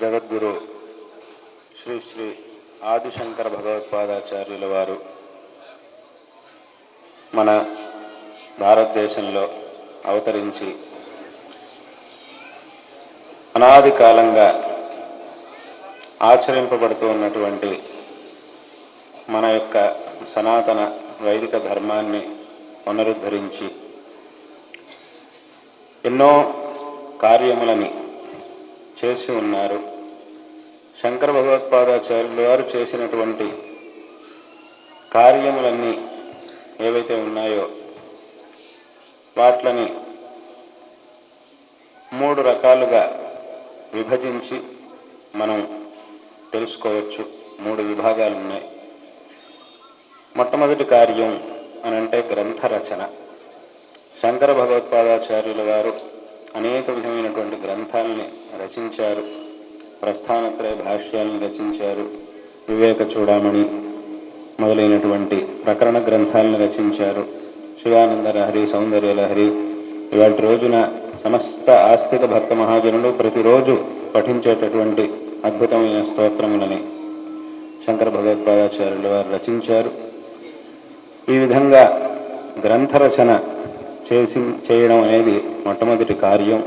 జగద్గురు శ్రీ శ్రీ ఆదిశంకర భగవత్పాదాచార్యుల వారు మన భారతదేశంలో అవతరించి అనాది కాలంగా ఆచరింపబడుతూ ఉన్నటువంటి మన యొక్క సనాతన వైదిక ధర్మాన్ని పునరుద్ధరించి ఎన్నో కార్యములని చేసి ఉన్నారు. శంకర భగవత్పాదాచార్యులు వారు చేసినటువంటి కార్యములన్నీ ఏవైతే ఉన్నాయో వాట్లని మూడు రకాలుగా విభజించి మనం తెలుసుకోవచ్చు. మూడు విభాగాలు ఉన్నాయి. మొట్టమొదటి కార్యం అని అంటే గ్రంథ రచన శంకర భగవత్పాదాచార్యుల వారు అనేక విధమైనటువంటి గ్రంథాలని రచించారు. ప్రస్థానత్రయ భాష్యాలను రచించారు. వివేక చూడామణి మొదలైనటువంటి ప్రకరణ గ్రంథాలను రచించారు. శివానంద లహరి సౌందర్య లహరి ఇవాటి రోజున సమస్త ఆస్తిక భక్త మహాజనులు ప్రతిరోజు పఠించేటటువంటి అద్భుతమైన స్తోత్రములని శంకర భగవత్పాదాచార్యులు వారు రచించారు. ఈ విధంగా గ్రంథ రచన చేసి చేయడం అనేది మొట్టమొదటి కార్యం.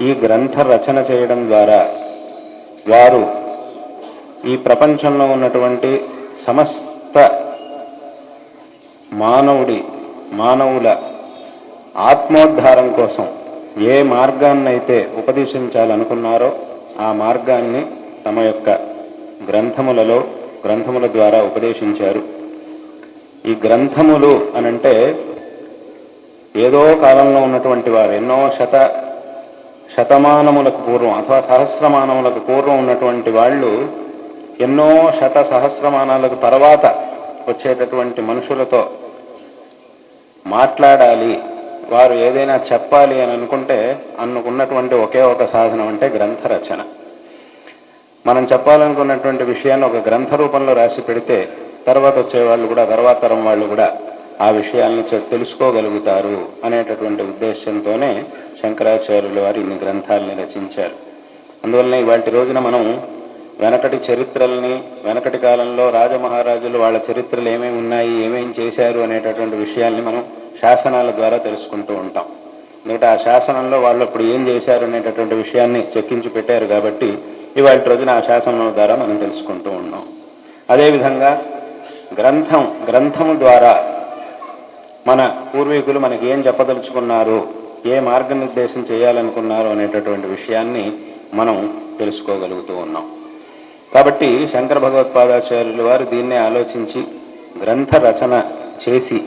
ఈ గ్రంథ రచన చేయడం ద్వారా వారు ఈ ప్రపంచంలో ఉన్నటువంటి సమస్త మానవుడి మానవుల ఆత్మోద్ధారం కోసం ఏ మార్గాన్నైతే ఉపదేశించాలనుకున్నారో ఆ మార్గాన్ని తమ యొక్క గ్రంథములలో గ్రంథముల ద్వారా ఉపదేశించారు. ఈ గ్రంథములు అనంటే ఏదో కాలంలో ఉన్నటువంటి వారు ఎన్నో శత శతమానములకు పూర్వం అథవా సహస్రమానములకు పూర్వం ఉన్నటువంటి వాళ్ళు ఎన్నో శత సహస్రమానాలకు తర్వాత వచ్చేటటువంటి మనుషులతో మాట్లాడాలి. వారు ఏదైనా చెప్పాలి అని అనుకుంటే అనుకున్నటువంటి ఒకే ఒక సాధనం అంటే గ్రంథ రచన మనం చెప్పాలనుకున్నటువంటి విషయాన్ని ఒక గ్రంథ రూపంలో రాసి పెడితే తర్వాత వచ్చే వాళ్ళు కూడా తర్వాత తరం వాళ్ళు కూడా ఆ విషయాలను తెలుసుకోగలుగుతారు అనేటటువంటి ఉద్దేశంతోనే శంకరాచార్యుల వారు ఇన్ని గ్రంథాలని రచించారు. అందువలన ఇవాటి రోజున మనం వెనకటి చరిత్రల్ని వెనకటి కాలంలో రాజమహారాజులు వాళ్ళ చరిత్రలు ఏమేమి ఉన్నాయి ఏమేమి చేశారు అనేటటువంటి విషయాల్ని మనం శాసనాల ద్వారా తెలుసుకుంటూ ఉంటాం. ఎందుకంటే ఆ శాసనంలో వాళ్ళు అప్పుడు ఏం చేశారు అనేటటువంటి విషయాన్ని చెక్కించి పెట్టారు కాబట్టి ఇవాళ రోజున ఆ శాసనం ద్వారా మనం తెలుసుకుంటూ ఉన్నాం. అదేవిధంగా గ్రంథం గ్రంథము ద్వారా మన పూర్వీకులు మనకి ఏం చెప్పదలుచుకున్నారు ఏ మార్గనిర్దేశం చేయాలనుకున్నారు అనేటటువంటి విషయాన్ని మనం తెలుసుకోగలుగుతూ ఉన్నాం. కాబట్టి శంకర భగవత్పాదాచార్యులు వారు దీన్నే ఆలోచించి గ్రంథ రచన చేసి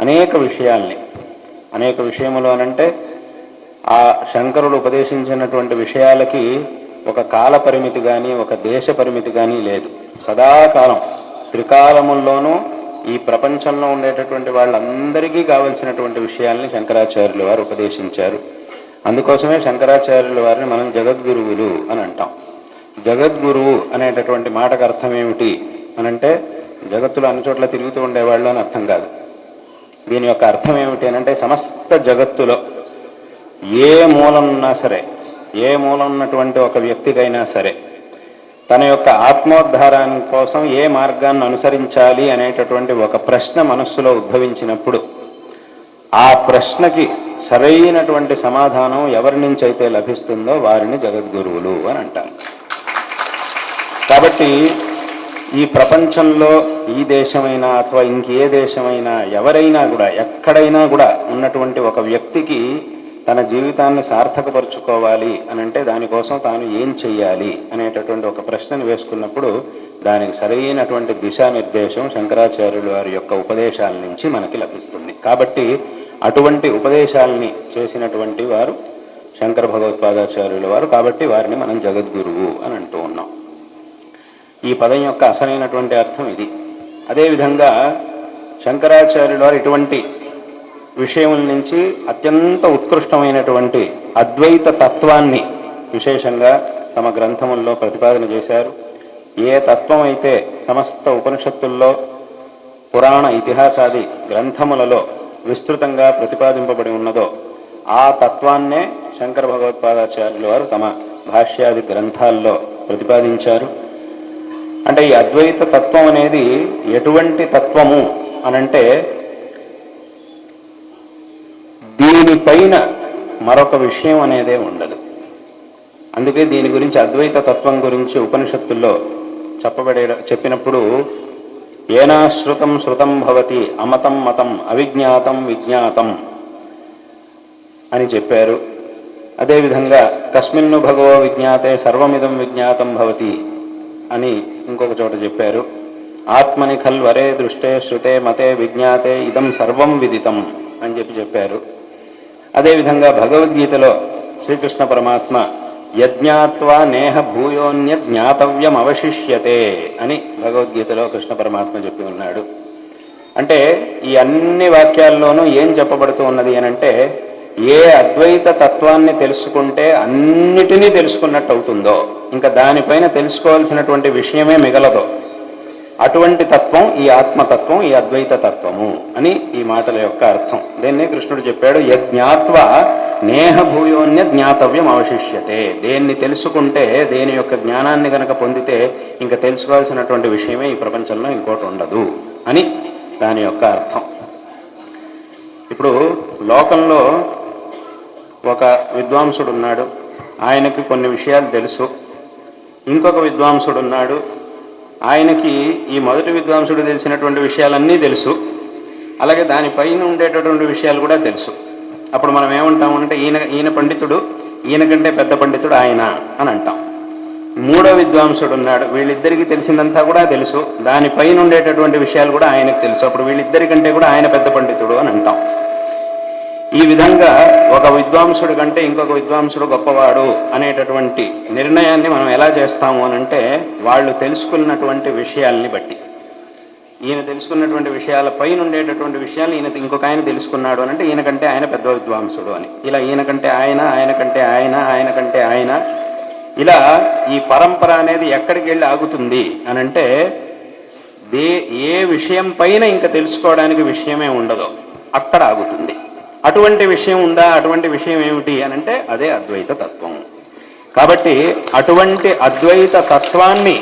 అనేక విషయాల్ని అనేక విషయములు అనంటే ఆ శంకరుడు ఉపదేశించినటువంటి విషయాలకి ఒక కాల పరిమితి కానీ ఒక దేశ పరిమితి కానీ లేదు. సదాకాలం త్రికాలముల్లోనూ ఈ ప్రపంచంలో ఉండేటటువంటి వాళ్ళందరికీ కావలసినటువంటి విషయాల్ని శంకరాచార్యులు వారు ఉపదేశించారు. అందుకోసమే శంకరాచార్యుల వారిని మనం జగద్గురువులు అని అంటాం. జగద్గురువు అనేటటువంటి మాటకు అర్థం ఏమిటి అనంటే జగత్తులో అన్ని చోట్ల తిరుగుతూ ఉండేవాళ్ళు అని అర్థం కాదు. దీని యొక్క అర్థం ఏమిటి అనంటే సమస్త జగత్తులో ఏ మూలం ఉన్నా సరే ఏ మూలం ఉన్నటువంటి ఒక వ్యక్తికైనా సరే తన యొక్క ఆత్మోద్ధారాన్ని కోసం ఏ మార్గాన్ని అనుసరించాలి అనేటటువంటి ఒక ప్రశ్న మనస్సులో ఉద్భవించినప్పుడు ఆ ప్రశ్నకి సరైనటువంటి సమాధానం ఎవరి నుంచి అయితే లభిస్తుందో వారిని జగద్గురువులు అని అంటారు కాబట్టి ఈ ప్రపంచంలో ఈ దేశమైనా అథవా ఇంకే దేశమైనా ఎవరైనా కూడా ఎక్కడైనా కూడా ఉన్నటువంటి ఒక వ్యక్తికి తన జీవితాన్ని సార్థకపరుచుకోవాలి అని అంటే దానికోసం తాను ఏం చెయ్యాలి అనేటటువంటి ఒక ప్రశ్నను వేసుకున్నప్పుడు దానికి సరైనటువంటి దిశానిర్దేశం శంకరాచార్యులు వారి యొక్క ఉపదేశాల నుంచి మనకి లభిస్తుంది. కాబట్టి అటువంటి ఉపదేశాలని చేసినటువంటి వారు శంకర భగవత్పాదాచార్యుల వారు కాబట్టి వారిని మనం జగద్గురువు అని అంటూ ఉన్నాం. ఈ పదం యొక్క అసలైనటువంటి అర్థం ఇది. అదేవిధంగా శంకరాచార్యుల వారు ఇటువంటి విషయం నుంచి అత్యంత ఉత్కృష్టమైనటువంటి అద్వైత తత్వాన్ని విశేషంగా తమ గ్రంథముల్లో ప్రతిపాదన చేశారు. ఏ తత్వం అయితే సమస్త ఉపనిషత్తుల్లో పురాణ ఇతిహాసాది గ్రంథములలో విస్తృతంగా ప్రతిపాదింపబడి ఉన్నదో ఆ తత్వాన్నే శంకర భగవత్పాదాచార్యుల వారు తమ భాష్యాది గ్రంథాల్లో ప్రతిపాదించారు. అంటే ఈ అద్వైత తత్వం అనేది ఎటువంటి తత్వము అనంటే పైన మరొక విషయం అనేదే ఉండదు. అందుకే దీని గురించి అద్వైత తత్వం గురించి ఉపనిషత్తుల్లో చెప్పబడే చెప్పినప్పుడు ఏనాశ్రుతం శృతం భవతి అమతం మతం అవిజ్ఞాతం విజ్ఞాతం అని చెప్పారు. అదేవిధంగా కస్మిన్ను భగవో విజ్ఞాతే సర్వమిదం విజ్ఞాతం భవతి అని ఇంకొక చోట చెప్పారు. ఆత్మని ఖల్వరే దృష్టే శృతే మతే విజ్ఞాతే ఇదం సర్వం విదితం అని చెప్పి చెప్పారు. అదేవిధంగా భగవద్గీతలో శ్రీకృష్ణ పరమాత్మ యజ్ఞాత్వా నేహ భూయోన్య జ్ఞాతవ్యం అవశిష్యతే అని భగవద్గీతలో కృష్ణ పరమాత్మ చెప్పి ఉన్నాడు. అంటే ఈ అన్ని వాక్యాల్లోనూ ఏం చెప్పబడుతూ ఉన్నది అనంటే ఏ అద్వైత తత్వాన్ని తెలుసుకుంటే అన్నిటినీ తెలుసుకున్నట్టు అవుతుందో ఇంకా దానిపైన తెలుసుకోవాల్సినటువంటి విషయమే మిగలదో అటువంటి తత్వం ఈ ఆత్మతత్వం ఈ అద్వైత తత్వము అని ఈ మాటల యొక్క అర్థం. దేన్నే కృష్ణుడు చెప్పాడు? యజ్ఞాత్వ నేహ భూయోన్య జ్ఞాతవ్యం అవశిష్యతే. దేన్ని తెలుసుకుంటే దేని యొక్క జ్ఞానాన్ని గనక పొందితే ఇంకా తెలుసుకోవాల్సినటువంటి విషయమే ఈ ప్రపంచంలో ఇంకోటి ఉండదు అని దాని యొక్క అర్థం. ఇప్పుడు లోకంలో ఒక విద్వాంసుడు ఉన్నాడు ఆయనకి కొన్ని విషయాలు తెలుసు. ఇంకొక విద్వాంసుడు ఉన్నాడు ఆయనకి ఈ మొదటి విద్వాంసుడు తెలిసినటువంటి విషయాలన్నీ తెలుసు. అలాగే దానిపైన ఉండేటటువంటి విషయాలు కూడా తెలుసు. అప్పుడు మనం ఏమంటామంటే ఈయన ఈయన పండితుడు ఈయన కంటే పెద్ద పండితుడు ఆయన అని అంటాం. మూడో విద్వాంసుడు ఉన్నాడు. వీళ్ళిద్దరికీ తెలిసిందంతా కూడా తెలుసు. దానిపైన ఉండేటటువంటి విషయాలు కూడా ఆయనకు తెలుసు. అప్పుడు వీళ్ళిద్దరికంటే కూడా ఆయన పెద్ద పండితుడు అని అంటాం. ఈ విధంగా ఒక విద్వాంసుడి కంటే ఇంకొక విద్వాంసుడు గొప్పవాడు అనేటటువంటి నిర్ణయాన్ని మనం ఎలా చేస్తాము అనంటే వాళ్ళు తెలుసుకున్నటువంటి విషయాల్ని బట్టి. ఈయన తెలుసుకున్నటువంటి విషయాల పైన ఉండేటటువంటి విషయాలు ఈయన ఇంకొక ఆయన తెలుసుకున్నాడు అని అంటే ఈయన కంటే ఆయన పెద్ద విద్వాంసుడు అని. ఇలా ఈయన కంటే ఆయన ఆయన కంటే ఆయన ఆయన కంటే ఆయన. ఇలా ఈ పరంపర అనేది ఎక్కడికి వెళ్ళి ఆగుతుంది అనంటే దే ఏ విషయం పైన ఇంకా తెలుసుకోవడానికి విషయమే ఉండదో. అక్కడ ఆగుతుంది. అటువంటి విషయం ఉందా అటువంటి విషయం ఏమిటి అని అంటే అదే అద్వైత తత్వం. కాబట్టి అటువంటి అద్వైత తత్వాన్ని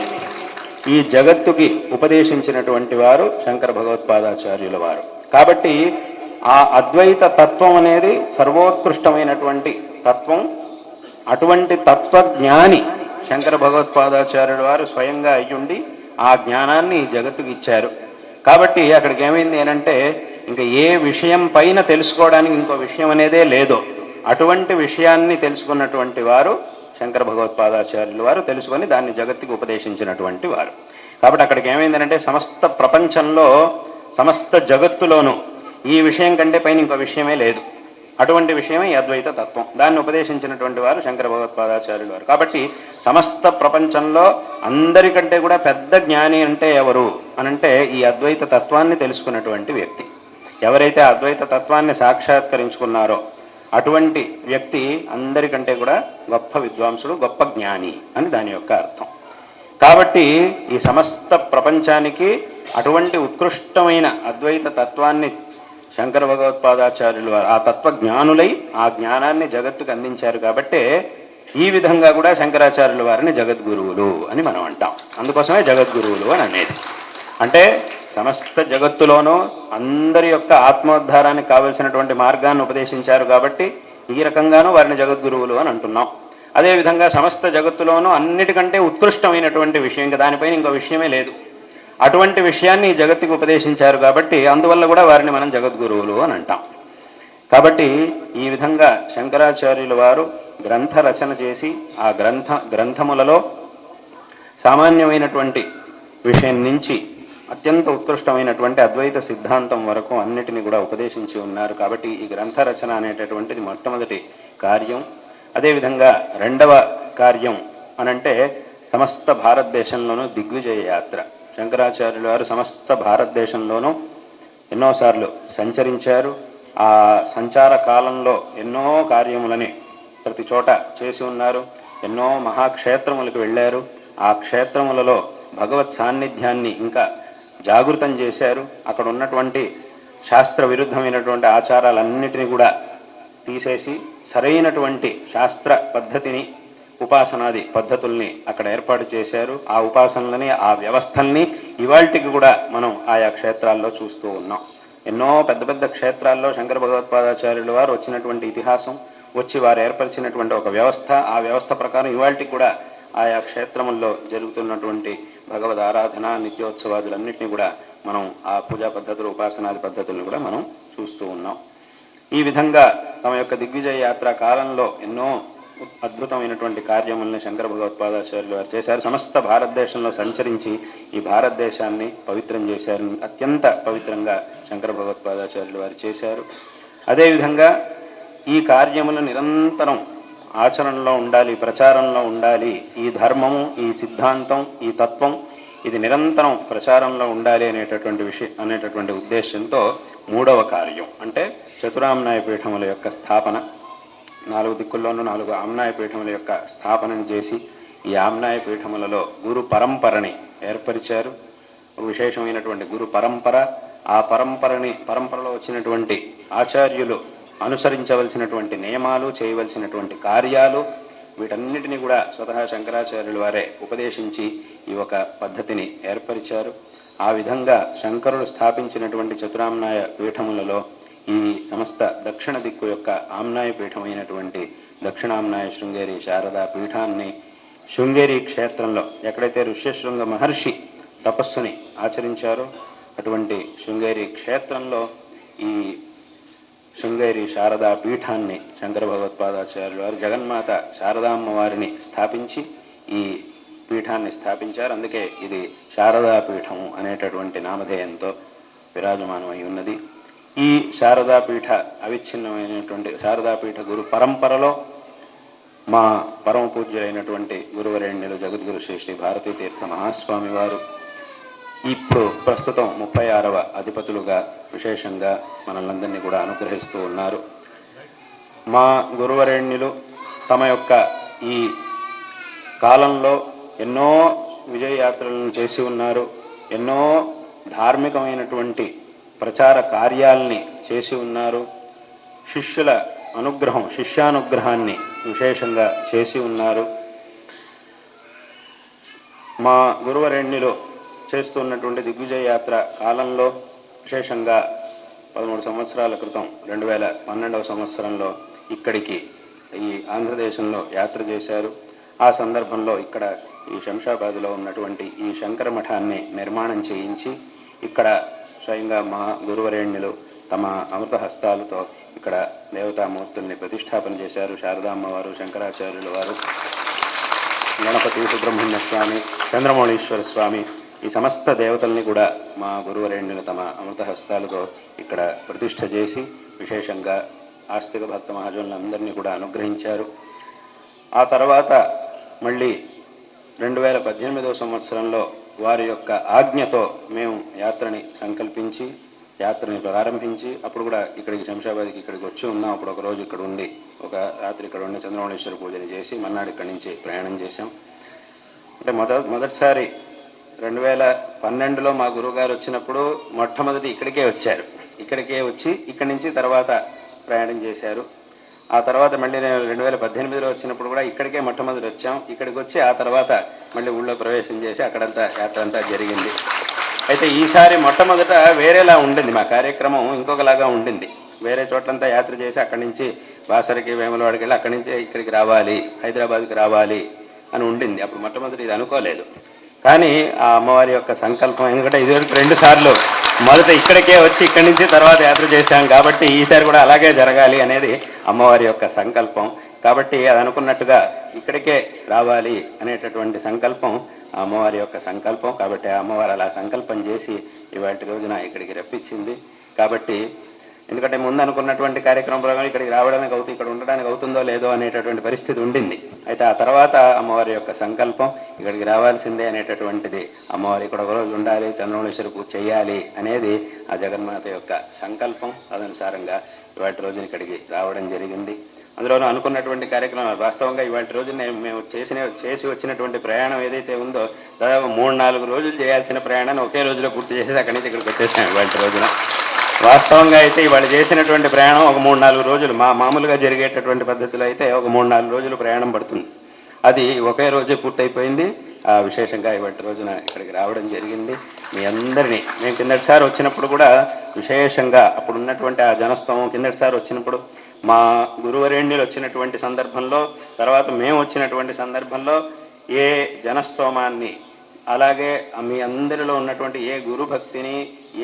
ఈ జగత్తుకి ఉపదేశించినటువంటి వారు శంకర భగవత్పాదాచార్యుల వారు. కాబట్టి ఆ అద్వైత తత్వం అనేది సర్వోత్కృష్టమైనటువంటి తత్వం. అటువంటి తత్వజ్ఞాని శంకర భగవత్పాదాచార్యుల వారు స్వయంగా అయ్యుండి ఆ జ్ఞానాన్ని జగత్తుకి ఇచ్చారు. కాబట్టి అక్కడికి ఏమైంది ఏనంటే ఇంకా ఏ విషయం పైన తెలుసుకోవడానికి ఇంకో విషయం అనేదే లేదో. అటువంటి విషయాన్ని తెలుసుకున్నటువంటి వారు శంకర భగవత్పాదాచార్యులు వారు తెలుసుకొని దాన్ని జగత్తుకి ఉపదేశించినటువంటి వారు. కాబట్టి అక్కడికి ఏమైందంటే సమస్త ప్రపంచంలో సమస్త జగత్తులోనూ ఈ విషయం కంటే పైన ఇంకో విషయమే లేదు. అటువంటి విషయమే ఈ అద్వైత తత్వం. దాన్ని ఉపదేశించినటువంటి వారు శంకర భగవత్పాదాచార్యులు వారు. కాబట్టి సమస్త ప్రపంచంలో అందరికంటే కూడా పెద్ద జ్ఞాని అంటే ఎవరు అనంటే ఈ అద్వైత తత్వాన్ని తెలుసుకున్నటువంటి వ్యక్తి. ఎవరైతే అద్వైత తత్వాన్ని సాక్షాత్కరించుకున్నారో అటువంటి వ్యక్తి అందరికంటే కూడా గొప్ప విద్వాంసుడు గొప్ప జ్ఞాని అని దాని యొక్క అర్థం. కాబట్టి ఈ సమస్త ప్రపంచానికి అటువంటి ఉత్కృష్టమైన అద్వైత తత్వాన్ని శంకర భగవత్పాదాచార్యులు వారు ఆ తత్వ జ్ఞానులై ఆ జ్ఞానాన్ని జగత్తుకు అందించారు కాబట్టే ఈ విధంగా కూడా శంకరాచార్యుల వారిని జగద్గురువులు అని మనం అంటాం. అందుకోసమే జగద్గురువులు అని అనేది. అంటే సమస్త జగత్తులోనూ అందరి యొక్క ఆత్మోద్ధారానికి కావలసినటువంటి మార్గాన్ని ఉపదేశించారు కాబట్టి ఈ రకంగానూ వారిని జగద్గురువులు అని అంటున్నాం. అదేవిధంగా సమస్త జగత్తులోనూ అన్నిటికంటే ఉత్కృష్టమైనటువంటి విషయం ఇంకా దానిపైన ఇంకో విషయమే లేదు. అటువంటి విషయాన్ని జగత్తుకు ఉపదేశించారు కాబట్టి అందువల్ల కూడా వారిని మనం జగద్గురువులు అని అంటాం. కాబట్టి ఈ విధంగా శంకరాచార్యుల వారు గ్రంథ రచన చేసి ఆ గ్రంథ గ్రంథములలో సామాన్యమైనటువంటి విషయం నుంచి అత్యంత ఉత్కృష్టమైనటువంటి అద్వైత సిద్ధాంతం వరకు అన్నిటిని కూడా ఉపదేశించి ఉన్నారు కాబట్టి ఈ గ్రంథ రచన అనేటటువంటిది మొట్టమొదటి కార్యం. అదేవిధంగా రెండవ కార్యం అనంటే సమస్త భారతదేశంలోనూ దిగ్విజయ యాత్ర. శంకరాచార్యులు వారు సమస్త భారతదేశంలోనూ ఎన్నోసార్లు సంచరించారు. ఆ సంచార కాలంలో ఎన్నో కార్యములని ప్రతి చోట చేసి ఉన్నారు. ఎన్నో మహాక్షేత్రములకు వెళ్ళారు. ఆ క్షేత్రములలో భగవత్ సాన్నిధ్యాన్ని ఇంకా జాగృతం చేశారు. అక్కడ ఉన్నటువంటి శాస్త్ర విరుద్ధమైనటువంటి ఆచారాలన్నిటినీ కూడా తీసేసి సరైనటువంటి శాస్త్ర పద్ధతిని ఉపాసనాది పద్ధతుల్ని అక్కడ ఏర్పాటు చేశారు. ఆ ఉపాసనలని ఆ వ్యవస్థల్ని ఇవాళకి కూడా మనం ఆయా క్షేత్రాల్లో చూస్తూ ఉన్నాం. ఎన్నో పెద్ద పెద్ద క్షేత్రాల్లో శంకర భగవత్పాదాచార్యుల వారు వచ్చినటువంటి ఇతిహాసం వచ్చి వారు ఏర్పరిచినటువంటి ఒక వ్యవస్థ. ఆ వ్యవస్థ ప్రకారం ఇవాళకి కూడా ఆయా క్షేత్రముల్లో జరుగుతున్నటువంటి భగవద్ ఆరాధన నిత్యోత్సవాదులన్నింటినీ కూడా మనం ఆ పూజా పద్ధతులు ఉపాసనాది పద్ధతులను కూడా మనం చూస్తూ ఉన్నాం. ఈ విధంగా తమ యొక్క దిగ్విజయ యాత్ర కాలంలో ఎన్నో అద్భుతమైనటువంటి కార్యములను శంకర భగవత్పాదాచార్యులు వారు చేశారు. సమస్త భారతదేశంలో సంచరించి ఈ భారతదేశాన్ని పవిత్రం చేశారు అత్యంత పవిత్రంగా శంకర భగవత్పాదాచార్యులు వారు చేశారు. అదేవిధంగా ఈ కార్యములు నిరంతరం ఆచరణలో ఉండాలి ప్రచారంలో ఉండాలి. ఈ ధర్మము ఈ సిద్ధాంతం ఈ తత్వం ఇది నిరంతరం ప్రచారంలో ఉండాలి అనేటటువంటి విషయం అనేటటువంటి ఉద్దేశంతో మూడవ కార్యం. అంటే చతురామ్నాయ పీఠముల యొక్క స్థాపన. నాలుగు దిక్కుల్లోనూ నాలుగు ఆమ్నాయ పీఠముల యొక్క స్థాపనను చేసి ఈ ఆమ్నాయ పీఠములలో గురు పరంపరని ఏర్పరిచారు. విశేషమైనటువంటి గురు పరంపర. ఆ పరంపరని పరంపరలో వచ్చినటువంటి ఆచార్యులు అనుసరించవలసినటువంటి నియమాలు చేయవలసినటువంటి కార్యాలు వీటన్నిటిని కూడా స్వతహా శంకరాచార్యుల వారే ఉపదేశించి ఈ ఒక పద్ధతిని ఏర్పరిచారు. ఆ విధంగా శంకరుడు స్థాపించినటువంటి చతురామ్నాయ పీఠములలో ఈ సమస్త దక్షిణ దిక్కు యొక్క ఆమ్నాయ పీఠమైనటువంటి దక్షిణామ్నాయ శృంగేరి శారదా పీఠాన్ని శృంగేరి క్షేత్రంలో ఎక్కడైతే ఋష్యశృంగ మహర్షి తపస్సుని ఆచరించారో అటువంటి శృంగేరి క్షేత్రంలో ఈ శృంగేరి శారదా పీఠాన్ని శంకర భగవత్పాదాచార్యులు వారు జగన్మాత శారదామ్మ వారిని స్థాపించి ఈ పీఠాన్ని స్థాపించారు. అందుకే ఇది శారదా పీఠము అనేటటువంటి నామధేయంతో విరాజమానమై ఉన్నది. ఈ శారదా పీఠ అవిచ్ఛిన్నమైనటువంటి శారదా పీఠ గురు పరంపరలో మా పరమ పూజ్యులైనటువంటి గురువరేణ్యులు జగద్గురు శ్రీ శ్రీ భారతీ తీర్థ మహాస్వామి వారు ఇప్పుడు ప్రస్తుతం ముప్పై ఆరవ అధిపతులుగా విశేషంగా మనల్ందరినీ కూడా అనుగ్రహిస్తూ ఉన్నారు. మా గురువరేణ్యులు తమ యొక్క ఈ కాలంలో ఎన్నో విజయయాత్రలను చేసి ఉన్నారు ఎన్నో ధార్మికమైనటువంటి ప్రచార కార్యాల్ని చేసి ఉన్నారు శిష్యుల అనుగ్రహం శిష్యానుగ్రహాన్ని విశేషంగా చేసి ఉన్నారు. మా గురువరేణ్యులు చేస్తున్నటువంటి దిగ్విజయ యాత్ర కాలంలో విశేషంగా పదమూడు సంవత్సరాల క్రితం రెండు వేల పన్నెండవ సంవత్సరంలో ఇక్కడికి ఈ ఆంధ్రదేశంలో యాత్ర చేశారు. ఆ సందర్భంలో ఇక్కడ ఈ శంషాబాద్లో ఉన్నటువంటి ఈ శంకర మఠాన్ని నిర్మాణం చేయించి ఇక్కడ స్వయంగా మా గురువరేణ్యులు తమ అమృత హస్తాలతో ఇక్కడ దేవతామూర్తుల్ని ప్రతిష్టాపన చేశారు. శారదామ్మవారు శంకరాచార్యుల వారు గణపతి సుబ్రహ్మణ్య స్వామి చంద్రమౌళీశ్వర స్వామి ఈ సమస్త దేవతల్ని కూడా మా గురువరేణ్యులు తమ అమృత హస్తాలతో ఇక్కడ ప్రతిష్ఠ చేసి విశేషంగా ఆస్తిక భక్త మహాజనులందరినీ కూడా అనుగ్రహించారు. ఆ తర్వాత మళ్ళీ రెండు వేల పద్దెనిమిదవ సంవత్సరంలో వారి యొక్క ఆజ్ఞతో మేము యాత్రని సంకల్పించి యాత్రని ప్రారంభించి అప్పుడు కూడా ఇక్కడికి శంషాబాద్కి ఇక్కడికి వచ్చి ఉన్నాం. అప్పుడు ఒక రోజు ఇక్కడ ఉండి ఒక రాత్రి ఇక్కడ ఉండి చంద్రమణేశ్వర పూజని చేసి మన్నాడు ఇక్కడి నుంచి ప్రయాణం చేశాం. అంటే మొద మొదటిసారి రెండు వేల పన్నెండులో మా గురువుగారు వచ్చినప్పుడు మొట్టమొదటి ఇక్కడికే వచ్చారు. ఇక్కడికే వచ్చి ఇక్కడి నుంచి తర్వాత ప్రయాణం చేశారు. ఆ తర్వాత మళ్ళీ నేను రెండు వేల పద్దెనిమిదిలో వచ్చినప్పుడు కూడా ఇక్కడికే మొట్టమొదటి వచ్చాం. ఇక్కడికి వచ్చి ఆ తర్వాత మళ్ళీ ఊళ్ళో ప్రవేశం చేసి అక్కడంతా యాత్ర అంతా జరిగింది. అయితే ఈసారి మొట్టమొదట వేరేలా ఉండింది మా కార్యక్రమం ఇంకొకలాగా ఉండింది. వేరే చోట్లంతా యాత్ర చేసి అక్కడి నుంచి బాసరికి వేములవాడికి వెళ్ళి అక్కడి నుంచి ఇక్కడికి రావాలి హైదరాబాద్కి రావాలి అని ఉండింది. అప్పుడు మొట్టమొదటి ఇది అనుకోలేదు. కానీ ఆ అమ్మవారి యొక్క సంకల్పం ఎందుకంటే ఇదివరకు రెండు సార్లు మొదట ఇక్కడికే వచ్చి ఇక్కడి నుంచి తర్వాత యాత్ర చేశాం కాబట్టి ఈసారి కూడా అలాగే జరగాలి అనేది అమ్మవారి యొక్క సంకల్పం. కాబట్టి అది అనుకున్నట్టుగా ఇక్కడికే రావాలి అనేటటువంటి సంకల్పం అమ్మవారి యొక్క సంకల్పం. కాబట్టి ఆ అమ్మవారు అలా సంకల్పం చేసి ఇవాటి రోజున ఇక్కడికి రప్పించింది. కాబట్టి ఎందుకంటే ముందు అనుకున్నటువంటి కార్యక్రమం ప్రకారం ఇక్కడికి రావడానికి అవుతుంది ఇక్కడ ఉండడానికి అవుతుందో లేదో అనేటటువంటి పరిస్థితి ఉండింది. అయితే ఆ తర్వాత అమ్మవారి యొక్క సంకల్పం ఇక్కడికి రావాల్సిందే అనేటటువంటిది. అమ్మవారి ఇక్కడ ఒక రోజు ఉండాలి చంద్రమణేశ్వరి పూజ చేయాలి అనేది ఆ జగన్మాత యొక్క సంకల్పం. తదనుసారంగా ఇవాటి రోజున ఇక్కడికి రావడం జరిగింది. అందులోనూ అనుకున్నటువంటి కార్యక్రమాలు వాస్తవంగా ఇవాటి రోజు మేము చేసిన చేసి వచ్చినటువంటి ప్రయాణం ఏదైతే ఉందో దాదాపు మూడు నాలుగు రోజులు చేయాల్సిన ప్రయాణాన్ని ఒకే రోజులో పూర్తి చేసి అక్కడి నుంచి ఇక్కడికి వచ్చేసాం ఇవాటి రోజున. వాస్తవంగా అయితే ఇవాళ చేసినటువంటి ప్రయాణం ఒక మూడు నాలుగు రోజులు. మా మామూలుగా జరిగేటటువంటి పద్ధతిలో అయితే ఒక మూడు నాలుగు రోజులు ప్రయాణం పడుతుంది. అది ఒకే రోజే పూర్తయిపోయింది. ఆ విశేషంగా ఇవాటి రోజున ఇక్కడికి రావడం జరిగింది. మీ అందరినీ మేము కిందటిసారి వచ్చినప్పుడు కూడా విశేషంగా అప్పుడు ఉన్నటువంటి ఆ జనస్తవం కిందటిసారి వచ్చినప్పుడు మా గురువరేణ్యులు వచ్చినటువంటి సందర్భంలో తర్వాత మేము వచ్చినటువంటి సందర్భంలో ఏ జనస్తోమాన్ని అలాగే మీ అందరిలో ఉన్నటువంటి ఏ గురుభక్తిని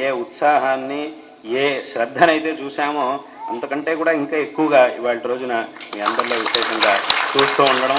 ఏ ఉత్సాహాన్ని ఏ శ్రద్ధనైతే చూసామో అంతకంటే కూడా ఇంకా ఎక్కువగా ఇవాళ రోజున మీ అందరిలో విశేషంగా చూస్తూ ఉండడం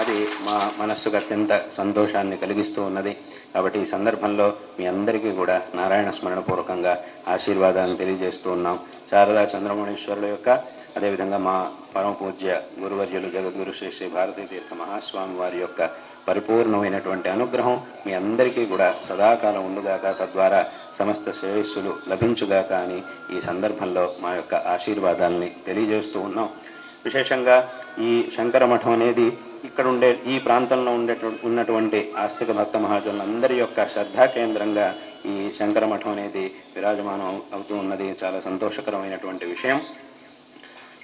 అది మా మనస్సుకు అత్యంత సంతోషాన్ని కలిగిస్తూ ఉన్నది. కాబట్టి ఈ సందర్భంలో మీ అందరికీ కూడా నారాయణ స్మరణ పూర్వకంగా ఆశీర్వాదాన్ని తెలియజేస్తూ ఉన్నాం. శారదా చంద్రమణేశ్వరుల యొక్క అదేవిధంగా మా పరమ పూజ్య గురువర్యులు జగద్గురు శ్రీ శ్రీ భారతీ తీర్థ మహాస్వామి వారి యొక్క పరిపూర్ణమైనటువంటి అనుగ్రహం మీ అందరికీ కూడా సదాకాలం ఉండుగాక. తద్వారా సమస్త శ్రేయస్సులు లభించుగాక అని ఈ సందర్భంలో మా యొక్క ఆశీర్వాదాలని తెలియజేస్తూ ఉన్నాం. విశేషంగా ఈ శంకర మఠం అనేది ఇక్కడ ఉండే ఈ ప్రాంతంలో ఉండే ఉన్నటువంటి ఆస్తిక భక్త మహాజనులందరి యొక్క శ్రద్ధా కేంద్రంగా ఈ శంకర మఠం అనేది విరాజమానం అవుతూ ఉన్నది. చాలా సంతోషకరమైనటువంటి విషయం.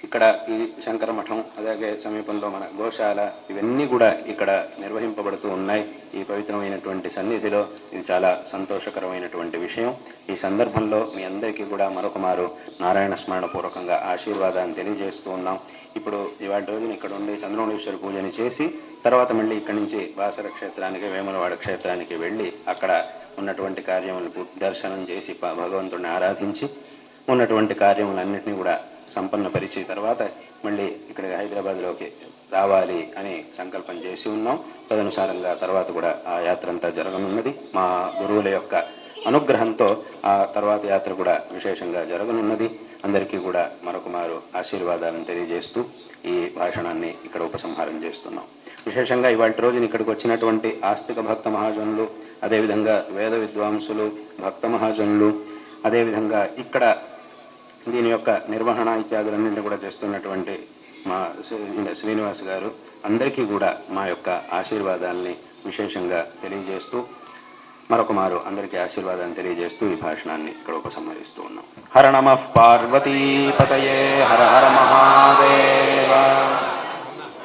ఇక్కడ ఈ శంకర మఠం అలాగే సమీపంలో మన గోశాల ఇవన్నీ కూడా ఇక్కడ నిర్వహింపబడుతూ ఉన్నాయి. ఈ పవిత్రమైనటువంటి సన్నిధిలో ఇది చాలా సంతోషకరమైనటువంటి విషయం. ఈ సందర్భంలో మీ అందరికీ కూడా మరొక మారు నారాయణ స్మరణ పూర్వకంగా ఆశీర్వాదాన్ని తెలియజేస్తూ ఉన్నాం. ఇప్పుడు ఇవాటి రోజున ఇక్కడ ఉండి చంద్రమణేశ్వర పూజని చేసి తర్వాత మళ్ళీ ఇక్కడి నుంచి బాసర క్షేత్రానికి వేములవాడ క్షేత్రానికి వెళ్ళి అక్కడ ఉన్నటువంటి కార్యములకు దర్శనం చేసి భగవంతుడిని ఆరాధించి ఉన్నటువంటి కార్యములన్నింటినీ కూడా సంపన్నపరిచి తర్వాత మళ్ళీ ఇక్కడ హైదరాబాద్లోకి రావాలి అని సంకల్పం చేసి ఉన్నాం. తదనుసారంగా తర్వాత కూడా ఆ యాత్ర అంతా జరగనున్నది. మా గురువుల యొక్క అనుగ్రహంతో ఆ తర్వాత యాత్ర కూడా విశేషంగా జరగనున్నది. అందరికీ కూడా మరొకమారు ఆశీర్వాదాలను తెలియజేస్తూ ఈ భాషణాన్ని ఇక్కడ ఉపసంహారం చేస్తున్నాం. విశేషంగా ఇవాటి రోజున ఇక్కడికి వచ్చినటువంటి ఆస్తిక భక్త మహాజనులు అదేవిధంగా వేద విద్వాంసులు భక్త మహాజనులు అదేవిధంగా ఇక్కడ దీని యొక్క నిర్వహణ ఇత్యాదులన్నింటినీ కూడా చేస్తున్నటువంటి మా శ్రీనివాస్ గారు అందరికీ కూడా మా యొక్క ఆశీర్వాదాల్ని విశేషంగా తెలియజేస్తూ మరొక మారు అందరికీ ఆశీర్వాదాన్ని తెలియజేస్తూ ఈ భాషణాన్ని ఇక్కడ ఉపసంహరిస్తూ ఉన్నాం. హర నమ పార్వతీపతయే హర హర మహాదేవ.